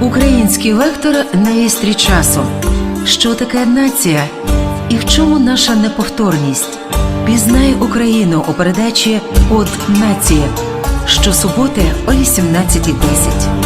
Український лектор на часу. Що таке нація? І в чому наша неповторність? Пізнай Україну у передачі От нації щосуботи о 18.10.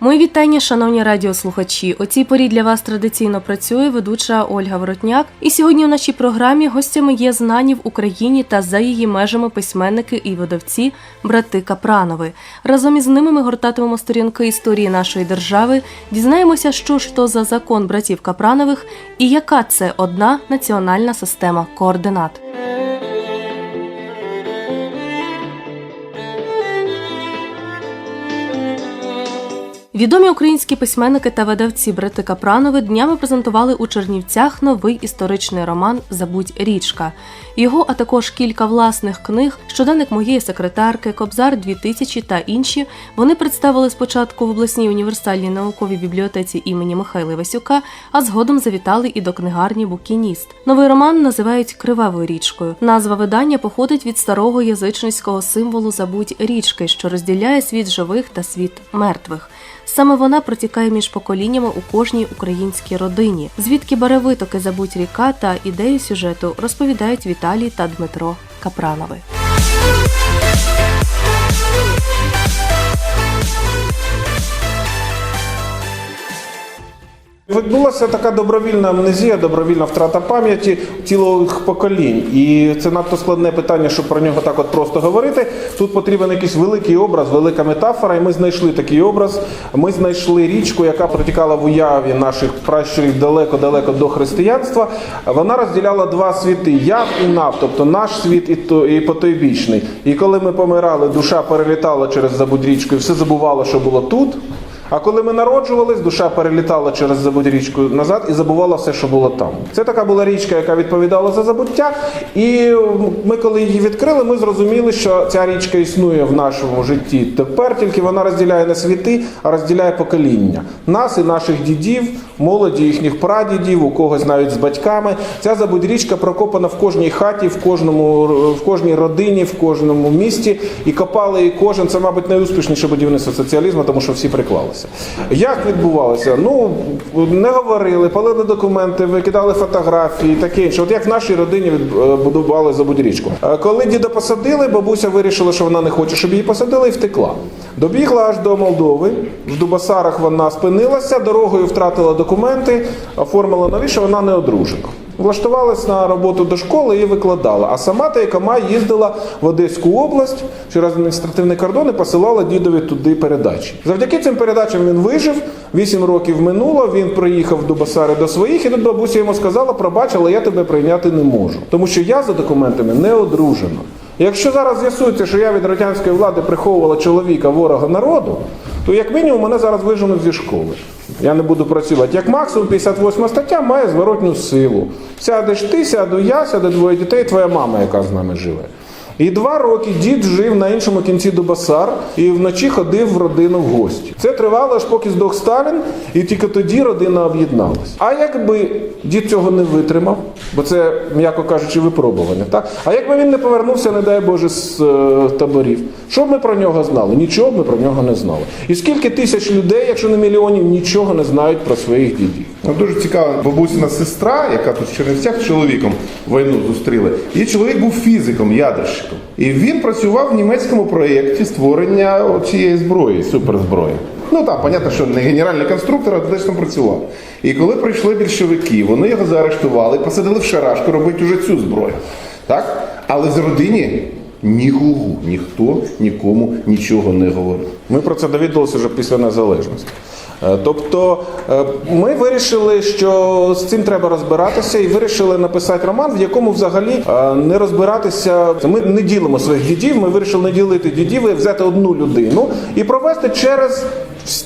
Мої вітання, шановні радіослухачі. У цій порі для вас традиційно працює ведуча Ольга Воротняк. І сьогодні у нашій програмі гостями є знані в Україні та за її межами письменники і видавці брати Капранови. Разом із ними ми гортатимемо сторінки історії нашої держави, дізнаємося, що ж то за закон братів Капранових і яка це одна національна система координат. Відомі українські письменники та видавці брати Капранови днями презентували у Чернівцях новий історичний роман Забудь річка. Його, а також кілька власних книг, щоденник моєї секретарки, Кобзар 2000 та інші. Вони представили спочатку в обласній універсальній науковій бібліотеці імені Михайла Васюка, а згодом завітали і до книгарні Букініст. Новий роман називають Кривавою річкою. Назва видання походить від старого язичницького символу Забудь річки, що розділяє світ живих та світ мертвих. Саме вона протікає між поколіннями у кожній українській родині. Звідки бере витоки забуть ріка та ідею сюжету розповідають Віталій та Дмитро Капранови. Відбулася така добровільна амнезія, добровільна втрата пам'яті цілих поколінь. І це надто складне питання, щоб про нього так от просто говорити. Тут потрібен якийсь великий образ, велика метафора, і ми знайшли такий образ. Ми знайшли річку, яка протікала в уяві наших пращурів далеко-далеко до християнства. Вона розділяла два світи яв і нав, тобто наш світ і то і потойбічний. І коли ми помирали, душа перелітала через забудь річку і все забувало, що було тут. А коли ми народжувались, душа перелітала через забудь річку назад і забувала все, що було там. Це така була річка, яка відповідала за забуття. І ми, коли її відкрили, ми зрозуміли, що ця річка існує в нашому житті тепер, тільки вона розділяє не світи, а розділяє покоління. Нас і наших дідів, молоді, їхніх прадідів, у когось навіть з батьками. Ця забудь річка прокопана в кожній хаті, в кожному в кожній родині, в кожному місті. І копали і кожен. Це, мабуть, найуспішніше будівництво соціалізму, тому що всі приклалися. Як відбувалося? Ну не говорили, палили документи, викидали фотографії, таке інше. От як в нашій родині будували забудь річку. Е, Коли діда посадили, бабуся вирішила, що вона не хоче, щоб її посадили, і втекла. Добігла аж до Молдови. В Дубасарах вона спинилася, дорогою втратила документи, оформила нові, що вона не одружена. Влаштувалась на роботу до школи і викладала. А сама та яка їздила в Одеську область через адміністративний кордон і посилала дідові туди передачі. Завдяки цим передачам він вижив. Вісім років минуло. Він приїхав до Басари до своїх, і тут бабуся йому сказала: пробач, але я тебе прийняти не можу, тому що я за документами не одружена. Якщо зараз з'ясується, що я від радянської влади приховувала чоловіка ворога народу, то як мінімум мене зараз виженуть зі школи. Я не буду працювати. Як максимум 58 стаття має зворотню силу. Сядеш ти, сяду я, сяде двоє дітей, твоя мама, яка з нами живе. І два роки дід жив на іншому кінці Дубасар і вночі ходив в родину в гості. Це тривало аж поки здох Сталін, і тільки тоді родина об'єдналась. А якби дід цього не витримав, бо це, м'яко кажучи, випробування, так? А якби він не повернувся, не дай Боже, з е, таборів, що б ми про нього знали? Нічого б ми про нього не знали. І скільки тисяч людей, якщо не мільйонів, нічого не знають про своїх дідів. Ну, Дуже цікава бабусина сестра, яка тут в Чернівцях чоловіком війну зустріли. Її чоловік був фізиком, ядерщиком. І він працював в німецькому проєкті створення цієї зброї, суперзброї. Ну так, понятно, що не генеральний конструктор, а десь там працював. І коли прийшли більшовики, вони його заарештували, посадили в шарашку робити уже цю зброю. Так? Але з родині ні гугу, ніхто нікому нічого не говорив. Ми про це довідалися вже після незалежності. Е, Тобто е, ми вирішили, що з цим треба розбиратися, і вирішили написати роман, в якому взагалі е, не розбиратися. Ми не ділимо своїх дідів. Ми вирішили не ділити дідів і взяти одну людину і провести через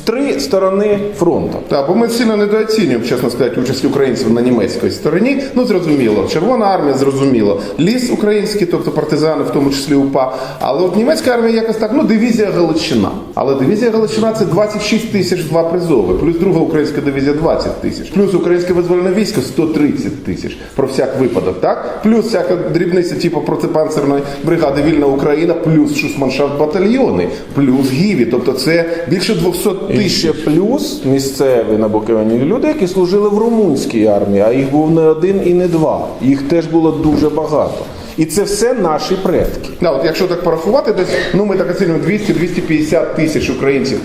три сторони фронту. Так, бо ми сильно недооцінюємо, чесно сказати, участь українців на німецькій стороні. Ну, зрозуміло, Червона армія зрозуміло. Ліс український, тобто партизани, в тому числі УПА. Але от німецька армія якось так, ну, дивізія Галичина. Але дивізія Галичина це 26 тисяч два призови, плюс друга українська дивізія 20 тисяч, плюс українське визвольне військо 130 тисяч про всяк випадок, так? Плюс всяка дрібниця, типу протипанцерної бригади Вільна Україна, плюс шусманшафт батальйони, плюс гіві. Тобто це більше 200 І тисяч. ще плюс місцеві на Буковині люди, які служили в румунській армії, а їх був не один і не два. Їх теж було дуже багато. І це все наші предки. Да, от якщо так порахувати, десь ну ми так оцінюємо 200-250 тисяч українців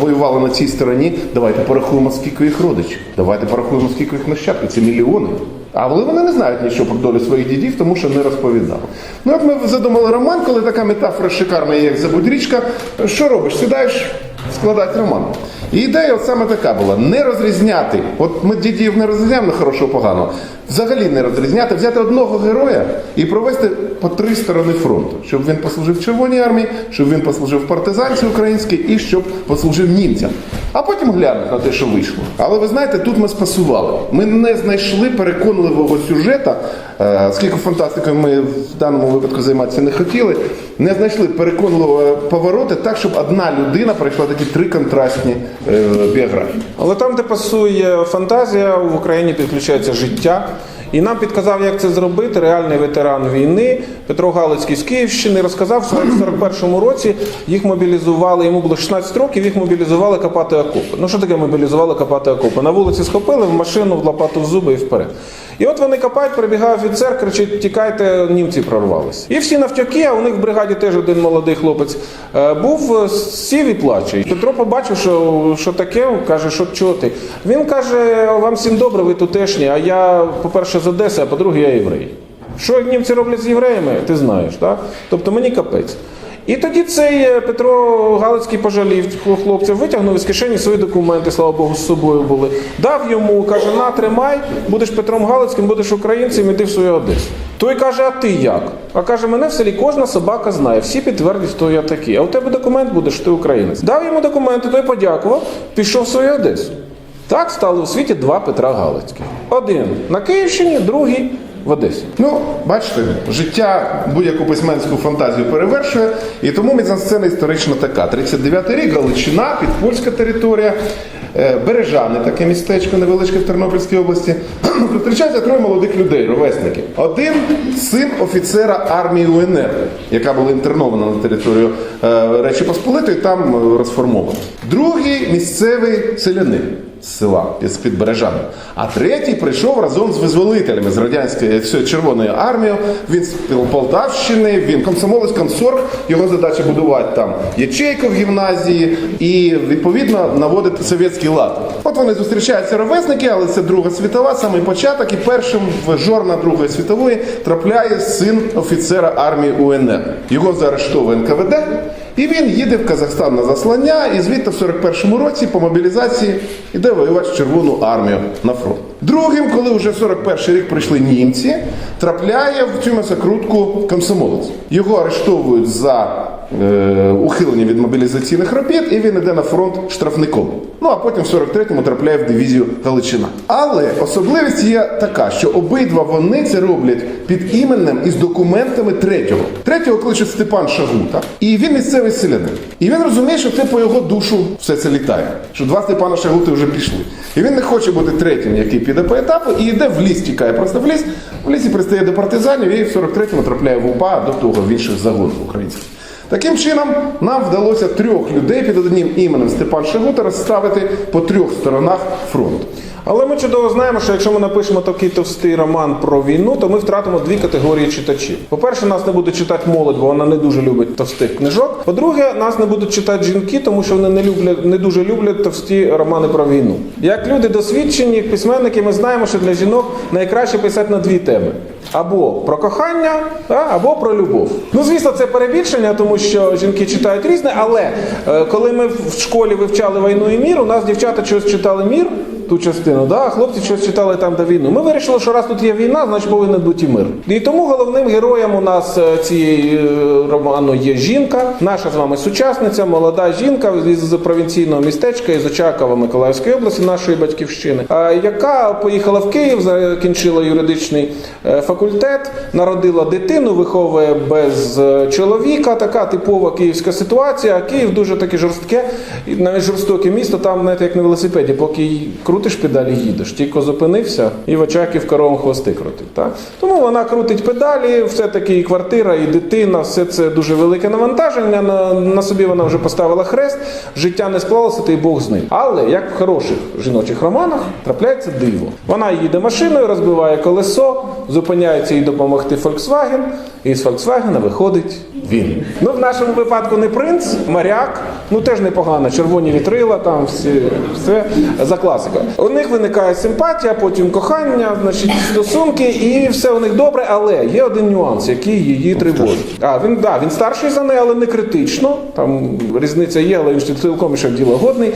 воювали на цій стороні. Давайте порахуємо, скільки їх родичів. Давайте порахуємо, скільки їх нащадків. Це мільйони. Але вони не знають нічого про долю своїх дідів, тому що не розповідали. Ну от ми задумали роман, коли така метафора шикарна, як забудь річка. Що робиш? Сідаєш складати роман. І ідея от саме така була: не розрізняти. От ми дідів не розрізняємо на хорошого поганого. Взагалі не розрізняти, взяти одного героя і провести по три сторони фронту, щоб він послужив Червоній армії, щоб він послужив партизанці українській і щоб послужив німцям. А потім глянути на те, що вийшло. Але ви знаєте, тут ми спасували. Ми не знайшли переконливого сюжета, е, оскільки фантастикою ми в даному випадку займатися не хотіли, не знайшли переконливого повороти так, щоб одна людина пройшла такі три контрастні е, біографії. Але там, де пасує фантазія, в Україні підключається життя. І нам підказав, як це зробити. Реальний ветеран війни Петро Галицький з Київщини розказав, що в 41-му році їх мобілізували. Йому було 16 років, їх мобілізували копати окопи. Ну що таке мобілізували копати окопи? На вулиці схопили в машину, в лопату в зуби і вперед. І от вони копають, прибігає офіцер, кричить: тікайте, німці прорвалися. І всі навтяки, а у них в бригаді теж один молодий хлопець е, був е, сів і плаче. Петро побачив, що, що таке, каже, що чого ти. Він каже: вам всім добре, ви тутешні, а я, по-перше, з Одеси, а по-друге, я єврей. Що німці роблять з євреями, ти знаєш, так? Тобто мені капець. І тоді цей е, Петро Галицький пожалів хлопця, витягнув із кишені свої документи, слава Богу, з собою були. Дав йому, каже, на, тримай, будеш Петром Галицьким, будеш українцем, іди в свою Одесу. Той каже, а ти як? А каже, мене в селі кожна собака знає, всі підтвердять, хто я такий. А у тебе документ буде, що ти українець. Дав йому документи, той подякував, пішов в свою Одесу. Так стали у світі два Петра Галицьких. Один на Київщині, другий в Одесі. Ну, бачите, життя будь-яку письменську фантазію перевершує, і тому мізансцена історично така. 39-й рік, Галичина, підпольська територія, е, Бережани, таке містечко невеличке в Тернопільській області. Зустрічаються троє молодих людей, ровесників. Один син офіцера армії УНР, яка була інтернована на територію е, Речі Посполитої, там е, розформована. Другий місцевий селянин з села з-під Бережани. А третій прийшов разом з визволителями з радянської з Червоної армії. Він з Полтавщини, він комсомолець комсорг. Його задача будувати там ячейку в гімназії і відповідно наводити совєтський лад. От вони зустрічаються ровесники, але це Друга світова, самий початок. І першим в жорна Другої світової трапляє син офіцера армії УНР. Його заарештовує НКВД. І він їде в Казахстан на заслання, і звідти в 41-му році по мобілізації йде воювати в Червону армію на фронт. Другим, коли вже в 41-й рік прийшли німці, трапляє в цю м'ясокрутку комсомолець. Його арештовують за ухилення від мобілізаційних робіт, і він йде на фронт штрафником. Ну а потім в 43-му трапляє в дивізію Галичина. Але особливість є така, що обидва вони це роблять під іменем і з документами третього. Третього кличуть Степан Шагута, і він місцевий селянин. І він розуміє, що це по його душу все це літає. Що два Степана Шагути вже пішли. І він не хоче бути третім, який піде по етапу, і йде в ліс, тікає просто в ліс. В лісі пристає до партизанів і в 43-му трапляє в УПА до того в інших загонів українських. Таким чином, нам вдалося трьох людей під одним іменем Степан Шагута розставити по трьох сторонах фронту. Але ми чудово знаємо, що якщо ми напишемо такий товстий роман про війну, то ми втратимо дві категорії читачів. По-перше, нас не буде читати молодь, бо вона не дуже любить товстих книжок. По-друге, нас не будуть читати жінки, тому що вони не люблять не дуже люблять товсті романи про війну. Як люди досвідчені, як письменники, ми знаємо, що для жінок найкраще писати на дві теми. Або про кохання, або про любов. Ну, звісно, це перебільшення, тому що жінки читають різне, але е, коли ми в школі вивчали війну і мір, у нас дівчата щось читали мір, ту частину. Да, хлопці щось читали там до війну. Ми вирішили, що раз тут є війна, значить повинен бути мир. І тому головним героєм у нас е, цієї е, роману є жінка, наша з вами сучасниця, молода жінка з провінційного містечка із Очакова Миколаївської області, нашої батьківщини, яка поїхала в Київ, закінчила юридичний е, факультет, народила дитину, виховує без чоловіка. Така типова київська ситуація. Київ дуже таке жорстке, навіть жорстоке місто. Там, знаєте, як на велосипеді, поки й крутиш педалі, їдеш. Тільки зупинився і в Очаків коровому хвости крутить. Так? Тому вона крутить педалі, все таки і квартира, і дитина, все це дуже велике навантаження. На, на собі вона вже поставила хрест, життя не склалося, та й Бог з ним. Але як в хороших жіночих романах трапляється диво. Вона їде машиною, розбиває колесо, зупиняється їй допомогти Volkswagen, і з Volkswagen виходить він. Ну, в нашому випадку не принц, моряк, ну теж непогано, червоні вітрила, там всі, все за класикою. У них виникає симпатія, потім кохання, значить, стосунки, і все у них добре, але є один нюанс, який її тривожить. А він да, він старший за неї, але не критично. Там різниця є, але він цілком ще ділогодний.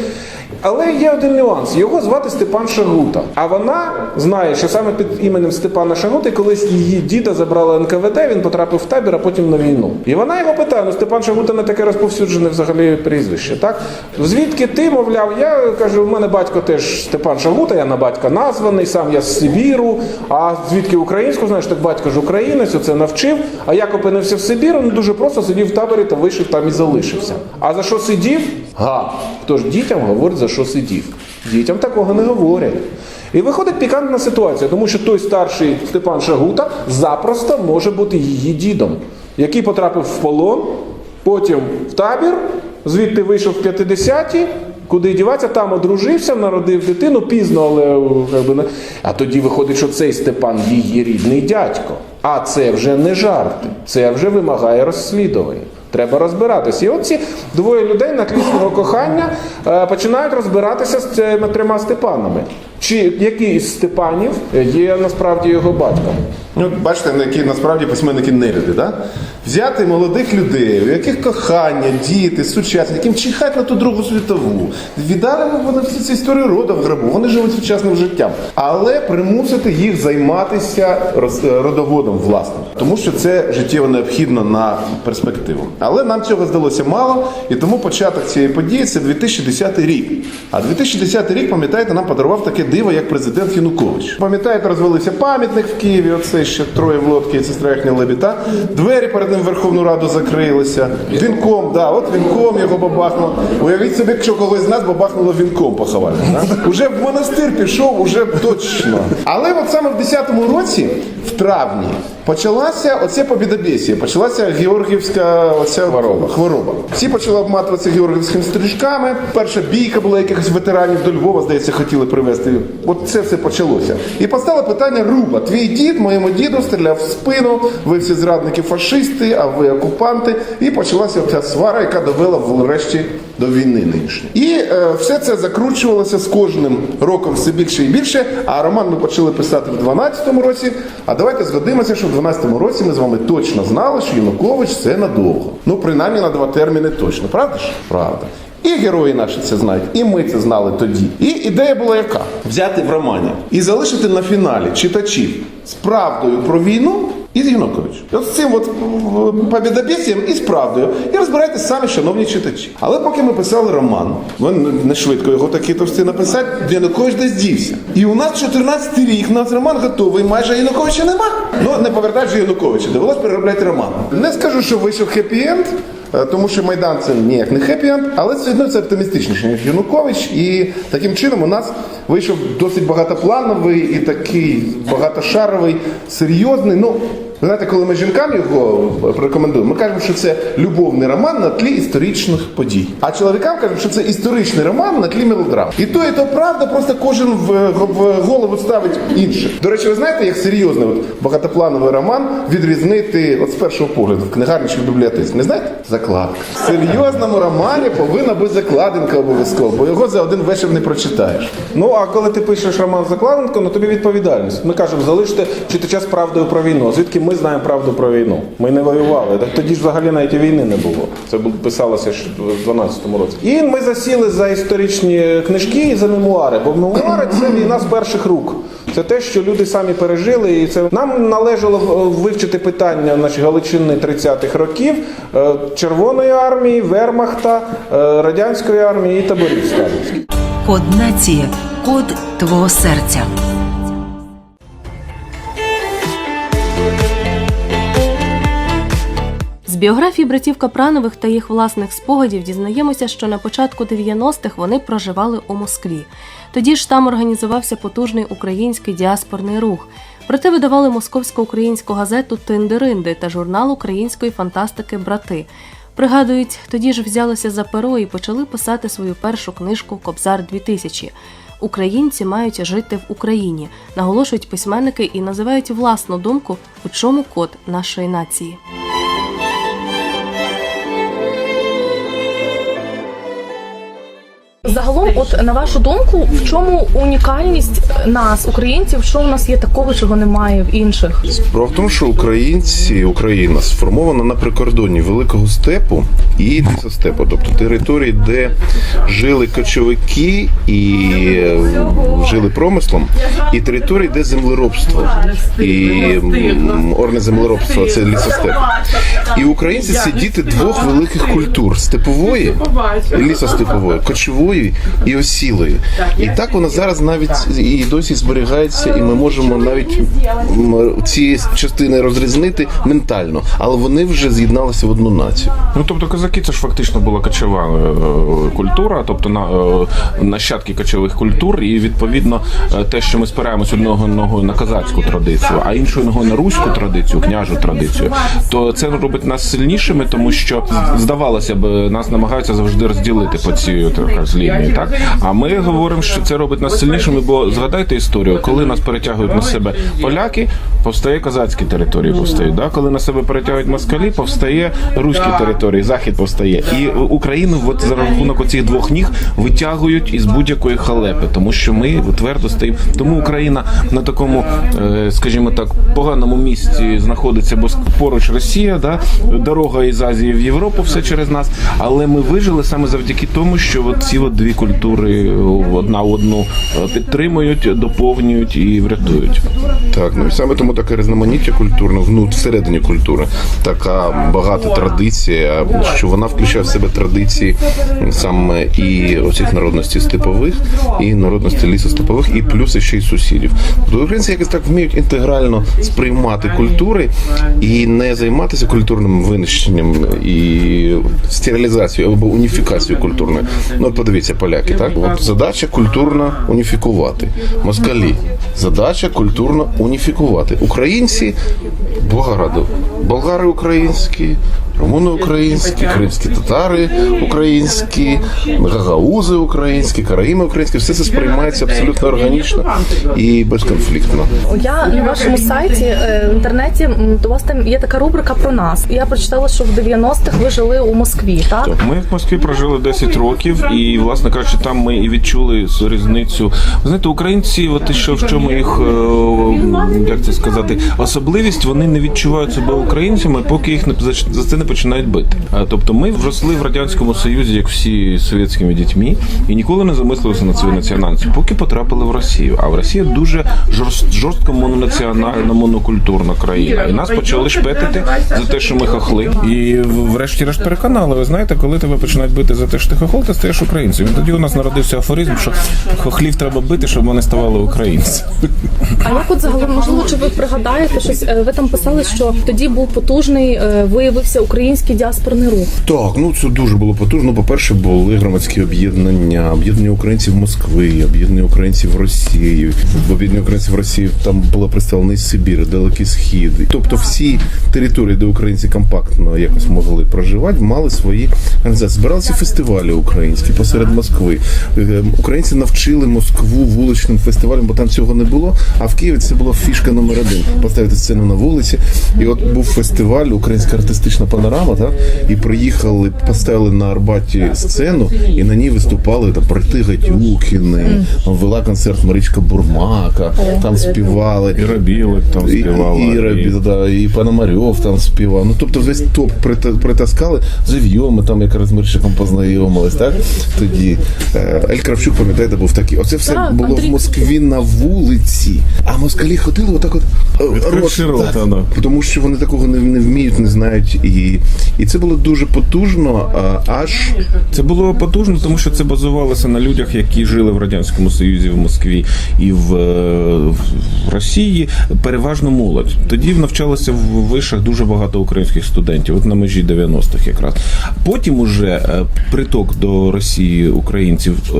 Але є один нюанс. Його звати Степан Шагута. А вона знає, що саме під іменем Степана Шагути колись її діда забрала НКВД, він потрапив в табір, а потім на війну. І вона його питає: ну Степан Шагута не таке розповсюджене взагалі прізвище. Так звідки ти, мовляв, я кажу, у мене батько теж Степан Шагута, я на батька названий, сам я з Сибіру. А звідки українську, знаєш, так батько ж українець, оце навчив. А як опинився в Сибіру, ну дуже просто сидів в таборі та вийшов там і залишився. А за що сидів? Га. Хто ж дітям говорить, за що сидів? Дітям такого не говорять. І виходить пікантна ситуація, тому що той старший Степан Шагута запросто може бути її дідом, який потрапив в полон, потім в табір, звідти вийшов в 50-ті, куди діватися, там одружився, народив дитину пізно, але як би, не- а тоді виходить, що цей Степан її рідний дядько. А це вже не жарти, це вже вимагає розслідування. Треба розбиратися. І от ці двоє людей на тлі свого кохання е, починають розбиратися з цими трьома Степанами. Чи який з Степанів є насправді його батьком? Ну, бачите, на які насправді письменники не люди, да? Взяти молодих людей, у яких кохання, діти, сучасні, яким чихать на ту Другу світову. Віддали вони всі ці історії рода в гробу, вони живуть сучасним життям. Але примусити їх займатися родоводом власним. Тому що це життєво необхідно на перспективу. Але нам цього здалося мало, і тому початок цієї події це 2010 рік. А 2010 рік, пам'ятаєте, нам подарував таке диво, як президент Янукович. Пам'ятаєте, розвалився пам'ятник в Києві, оце ще троє в лодці і сестра їхня лебіта. Двері перед ним Верховну Раду закрилися. Вінком, да, от вінком його бабахнуло. Уявіть собі, якщо когось з нас бабахнуло вінком поховати. Да? Уже в монастир пішов, уже точно. Але от саме в 10-му році, в травні, почалася оце побідобєсія, почалася Георгіївська оця хвороба. хвороба. Всі почали обматуватися георгіївськими стрижками. Перша бійка була якихось ветеранів до Львова, здається, хотіли привезти. От це все почалося. І постало питання Руба. Твій дід моєму діду стріляв в спину, ви всі зрадники фашисти, а ви окупанти. І почалася ця свара, яка довела врешті до війни нинішньої. І е, все це закручувалося з кожним роком все більше і більше. А роман ми почали писати в 12-му році. А давайте згодимося, що в 12-му році ми з вами точно знали, що Янукович це надовго. Ну, принаймні на два терміни точно. Правда ж? Правда. І герої наші це знають, і ми це знали тоді. І ідея була яка? Взяти в романі і залишити на фіналі читачів з правдою про війну і з Януковичем. От з цим от м, і з правдою. І розбирайтесь самі, шановні читачі. Але поки ми писали роман, ми не швидко його такі товсти написати, Янукович десь дівся. І у нас 14 рік, у нас роман готовий, майже Януковича нема. Ну, не повертають же Януковича, довелось переробляти роман. Не скажу, що вийшов хеппі-енд, Е, Тому що Майдан це ніяк не хеппі-енд, але все одно це оптимістичніше, ніж Янукович. І таким чином у нас вийшов досить багатоплановий і такий багатошаровий, серйозний. Ну, ви знаєте, коли ми жінкам його рекомендуємо, ми кажемо, що це любовний роман на тлі історичних подій. А чоловікам кажемо, що це історичний роман на тлі мелодрам. І то, і то правда, просто кожен в, голову ставить інше. До речі, ви знаєте, як серйозний от, багатоплановий роман відрізнити от з першого погляду в книгарні чи в бібліотеці? Не знаєте? Закладка. В серйозному романі повинна бути закладинка обов'язково, бо його за один вечір не прочитаєш. Ну а коли ти пишеш роман Закладенко, ну тобі відповідальність. Ми кажемо, залиште читача з правдою про війну. Звідки ми знаємо правду про війну. Ми не воювали. Так тоді ж взагалі навіть війни не було. Це писалося ще в 12-му році. І ми засіли за історичні книжки і за мемуари. Бо мемуари це війна з перших рук. Це те, що люди самі пережили, і це нам належало вивчити питання нашої Галичини 30-х років е, Червоної армії, Вермахта, е, радянської армії і таборів сталінських. Код нації, код твого серця. З біографії братів Капранових та їх власних спогадів дізнаємося, що на початку 90-х вони проживали у Москві. Тоді ж там організувався потужний український діаспорний рух. Проте видавали московсько-українську газету Тиндеринди та журнал української фантастики Брати. Пригадують, тоді ж взялися за перо і почали писати свою першу книжку Кобзар 2000 Українці мають жити в Україні, наголошують письменники і називають власну думку, у чому код нашої нації. Загалом, от на вашу думку, в чому унікальність нас, українців, що в нас є такого, чого немає в інших? Справа в тому, що українці, Україна сформована на прикордонні великого степу і лісостепу, тобто території, де жили кочовики і е, жили промислом, і території, де землеробство і орне землеробство це лісостеп. І українці це діти двох великих культур степової, лісостепової, кочової і осілої. І так воно зараз навіть і досі зберігається, і ми можемо навіть ці частини розрізнити ментально, але вони вже з'єдналися в одну націю. Ну тобто козаки це ж фактично була кочова е, культура, тобто на е, нащадки кочових культур, і відповідно е, те, що ми спираємось одного ногою на козацьку традицію, а іншою ногою на руську традицію, княжу традицію, то це робить нас сильнішими, тому що здавалося б, нас намагаються завжди розділити по цій так, з так а ми говоримо, що це робить нас сильнішими, бо згадайте історію, коли нас перетягують на себе поляки, повстає козацькі території, повстають. Да? Коли на себе перетягують москалі, повстає руські території, захід повстає. І Україну от за рахунок оцих двох ніг витягують із будь-якої халепи, тому що ми твердо стоїмо. Тому Україна на такому, е, скажімо так, поганому місці знаходиться, бо поруч Росія, да? дорога із Азії в Європу, все через нас. Але ми вижили саме завдяки тому, що от ці от дві культури одна одну е, підтримують, доповнюють і врятують. Так, ну і саме тому таке різноманіття культурне, ну, всередині культури, така багата традиція, що вона включає в себе традиції саме і оцих народностей степових, і народностей лісостепових, і плюс ще й сусідів. Тобто українці якось так вміють інтегрально сприймати культури і не займатися культурним винищенням і стерилізацією або уніфікацією культурною. Ну, подивіться, поляки, так? От задача культурно уніфікувати. Москалі. Задача культурно уніфікувати. Українці багато. Болгари українські, румуни українські, кримські татари українські, гагаузи українські, караїми українські. Все це сприймається абсолютно органічно і безконфліктно. Я на вашому сайті е, в інтернеті у вас там є така рубрика про нас. Я прочитала, що в 90-х ви жили у Москві, так? Ми в Москві прожили 10 років, і власне кажучи, там ми і відчули цю різницю. Ви знаєте, українці, от що в чому їх е, як це сказати, особливість, вони не відчувають себе українцями, поки їх не за це не починають бити. А, Тобто, ми вросли в радянському союзі, як всі совєтськими дітьми, і ніколи не замислилися над своєю національністю, поки потрапили в Росію. А в Росії дуже жорст, жорстко мононаціональна, монокультурна країна. І нас почали шпетити за те, що ми хохли. І врешті-решт переконали. Ви знаєте, коли тебе починають бити за те, що ти хохол, ти стаєш українцем. І тоді у нас народився афоризм, що хохлів треба бити, щоб вони ставали українцями. А як от загалом, можливо, чи ви пригадаєте щось? е, Ви там писали, що тоді був потужний, е, виявився український діаспорний рух. Так, ну це дуже було потужно. По-перше, були громадські об'єднання, об'єднання українців Москви, об'єднання українців Росії, об'єднання українців Росії там була представлена Сибір, Далекий Схід. Тобто всі території, де українці компактно якось могли проживати, мали свої організації. Збиралися фестивалі українські посеред Москви. Е, Українці навчили Москву вуличним фестивалям, бо там цього не було. А в Києві це була фішка номер один поставити сцену на вулиці. І от був фестиваль Українська артистична панорама панорама, так? І приїхали, поставили на Арбаті сцену, і на ній виступали там брати Гатюкіни, там вела концерт Марічка Бурмака, там співали. Іра Білик там І- співала. Іра, і- да, і Пономарьов там співав. Ну тобто весь топ притаскали. Завйоми там якраз з Мирчиком познайомились, так? Тоді Е, Ель Кравчук, пам'ятаєте, був такий. Оце все Так, було Андрій в Москві на вулиці. А москалі ходили отак от. е, рот, так. Тому що вони такого не, не вміють, не знають. І, і це було дуже потужно, аж Це було потужно, тому що це базувалося на людях, які жили в радянському Союзі, в Москві і в, е, в Росії. Переважно молодь. Тоді навчалося в вишах дуже багато українських студентів, от на межі 90-х якраз. Потім уже е, приток до Росії українців е,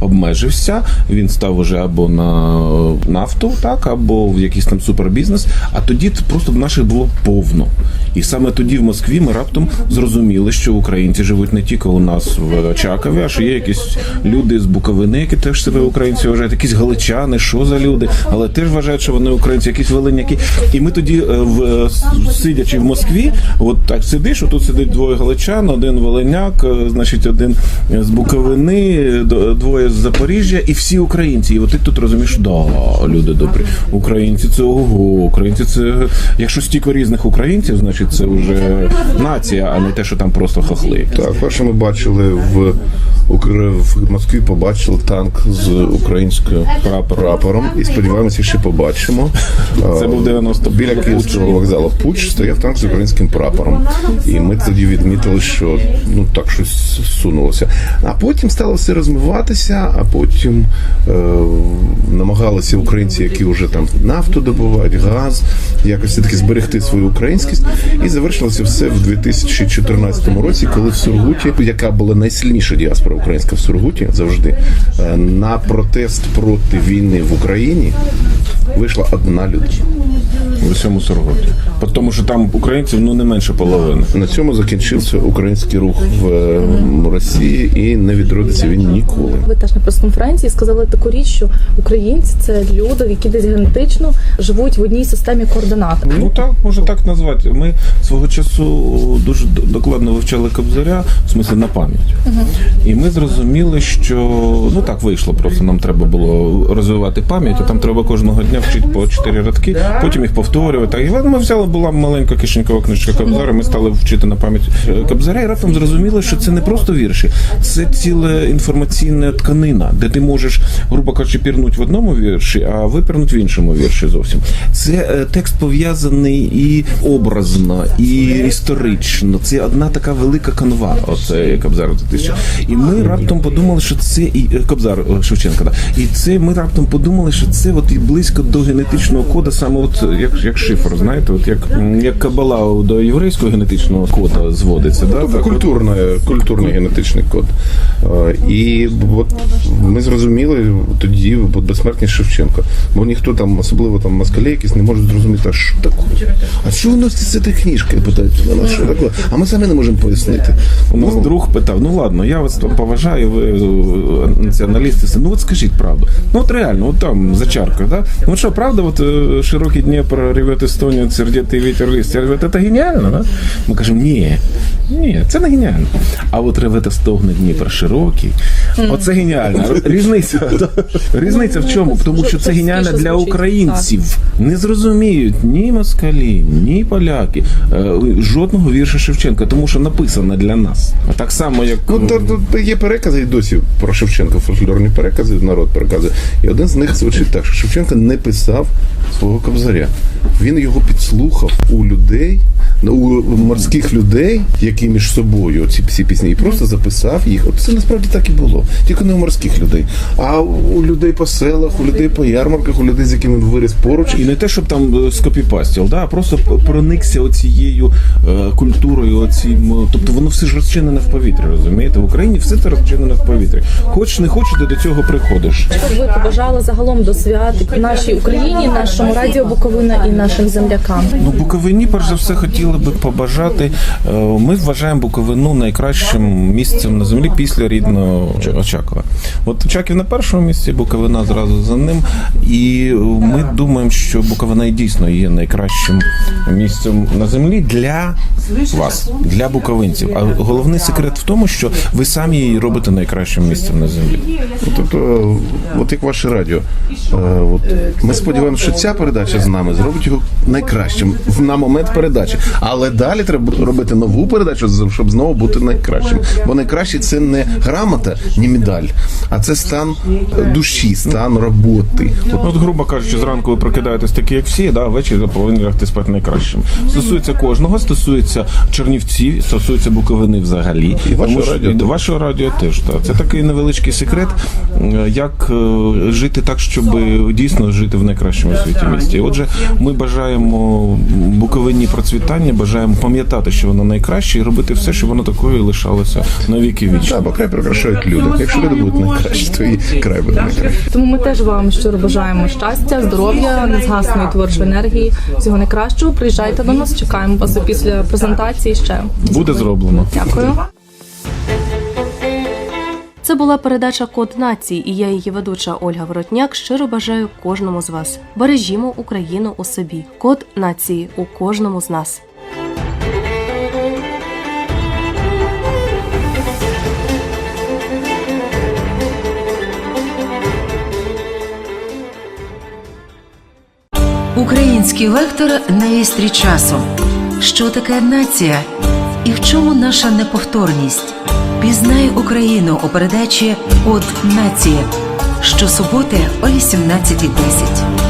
обмежився. Він став уже або на нафту, так, або в якийсь там супербізнес. А тоді це просто в наших було повно. І саме тоді в Москві ми раптом зрозуміли, що українці живуть не тільки у нас в Очакові, а що є якісь люди з Буковини, які теж себе українці вважають, якісь галичани, що за люди, але теж вважають, що вони українці, якісь волиняки. І ми тоді, е, в е, сидячи в Москві, от так сидиш, отут сидить двоє галичан, один волиняк, е, значить, один з Буковини, двоє з Запоріжжя, і всі українці. І от ти тут розумієш, да, люди добрі. Українці це ого, українці це якщо стільки різних українців, значить це вже нація, а не те, що там просто хохли. Так, перше ми бачили в в Москві побачили танк з українською прапором, і сподіваємося, ще побачимо. Це був 90 біля Київського вокзалу. Пуч стояв танк з українським прапором. І ми тоді відмітили, що ну так щось сунулося. А потім стало все розмиватися, а потім е, намагалися українці, які вже там нафту добувають, газ, якось все таки зберегти свою українськість. І завершилося все в 2014 році, коли в Сургуті, яка була найсильніша діаспора українська в Сургуті завжди, е, на протест проти війни в Україні вийшла одна людина. в усьому Сургуті. Тому що там українців ну не менше половини. На цьому закінчився український рух в Росії і не відродиться він ніколи. Ви теж на прес-конференції сказали таку річ, що українці це люди, які десь генетично живуть в одній системі координат. Ну так, можна так назвати. Ми свого часу дуже докладно вивчали Кобзаря, в смислі на пам'ять. І ми зрозуміли, що ну так вийшло, просто нам треба було розвивати пам'ять, а там треба кожного дня вчити по чотири радки, потім їх повторювати. І ми взяли, була маленька кишенькова книжка Кобзара, ми стали вчити на пам'ять е, Кобзаря, і раптом зрозуміли, що це не просто вірші, це ціла інформаційна тканина, де ти можеш, грубо кажучи, пірнути в одному вірші, а випірнути в іншому вірші зовсім. Це е, текст пов'язаний і образно, і історично. Це одна така велика канва. Оце Кобзар 2000. І ми раптом подумали, що це і е, Кобзар Шевченка. Да. І це ми раптом подумали, що це от і близько до генетичного кода, саме от як, як шифр, знаєте, от як, як кабала до єврейського генетичного кода зводиться. Да? Тобто от. культурний генетичний код. Е, І от ми зрозуміли тоді от безсмертність Шевченка. Бо ніхто там, особливо там москалі якісь, не може зрозуміти, а що таке? А що воно з цієї книжки? Питають мене, що таке? А ми самі не можемо пояснити. У нас друг питав: ну ладно, я вас поважаю, ви е, націоналісти. Ну от скажіть правду. Ну от реально, от там за чаркою, да? Ну что, правда, от е, широкий Дніпр ревет Естонію, сердитий вітер листя ревет, це геніально, да? Ми кажемо, ні, ні, це не геніально. А от ревете стогне Дніпр широкий, оце геніально. Різниця. Різниця в чому? Тому що це геніально для українців. Не зрозуміють ні москалі, ні поляки. е, Жодного вірша Шевченка, тому що написано для нас. А так само, як Ну, то, то, то є перекази і досі про Шевченка, фольклорні перекази, народ переказує. І один з них звучить так, що Шевченко не писав свого кобзаря. Він його підслухав у людей, у морських людей, які між собою ці всі пісні, і просто записав їх. От це насправді так і було. Тільки не у морських людей, а у людей по селах, у людей по ярмарках, у людей, з якими він виріс поруч. І не те, щоб там е, скопіпастів, да, а просто проникся оцією е, культурою, оцім, е, тобто воно все ж розчинене в повітрі, розумієте? В Україні все це розчинене в повітрі. Хочеш, не хочеш, ти до цього приходиш. Що ви побажали загалом до свят нашій Україні, нашому радіо Буковина і нашим землякам? Ну, Буковині, перш за все, хотіли би побажати. е, Ми вважаємо. Вважаємо Буковину найкращим місцем на землі після рідного Очакова. От Очаків на першому місці, Буковина зразу за ним. І ми думаємо, що Буковина дійсно є найкращим місцем на землі для вас, для буковинців. А головний секрет в тому, що ви самі її робите найкращим місцем на землі. Тобто, от як ваше радіо. Е, От, ми сподіваємося, що ця передача з нами зробить його найкращим на момент передачі. Але далі треба робити нову передачу, щоб знову бути найкращим. Бо найкраще це не грамота, ні медаль, а це стан е, душі, стан роботи. От Ну, От, грубо кажучи, зранку ви прокидаєтесь такі, як всі, да, ввечері ви повинні лягти спати найкращим. Стосується кожного, стосується Чернівців, стосується Буковини взагалі. І вашого радіо і вашого радіо теж. Так. Це такий невеличкий секрет, е, як е, жити так, щоб дійсно жити в найкращому світі місті. Отже, ми бажаємо Буковині процвітання, бажаємо пам'ятати, що воно найкраще, і робити все, щоб воно такою лишалося на віки вічні. Так, бо край прикрашають люди. Якщо люди будуть найкращі, то і край буде найкраще. Тому ми теж вам щиро бажаємо щастя, здоров'я, незгасної творчої енергії, всього найкращого. Приїжджайте до нас, чекаємо вас після презентації ще. Буде зроблено. Дякую. Це була передача Код нації, і я її ведуча Ольга Воротняк. Щиро бажаю кожному з вас. Бережімо Україну у собі. Код нації у кожному з нас. Український лектор на істрі часу. Що таке нація? І в чому наша неповторність? Пізнай Україну у передачі От нація щосуботи о 18.10.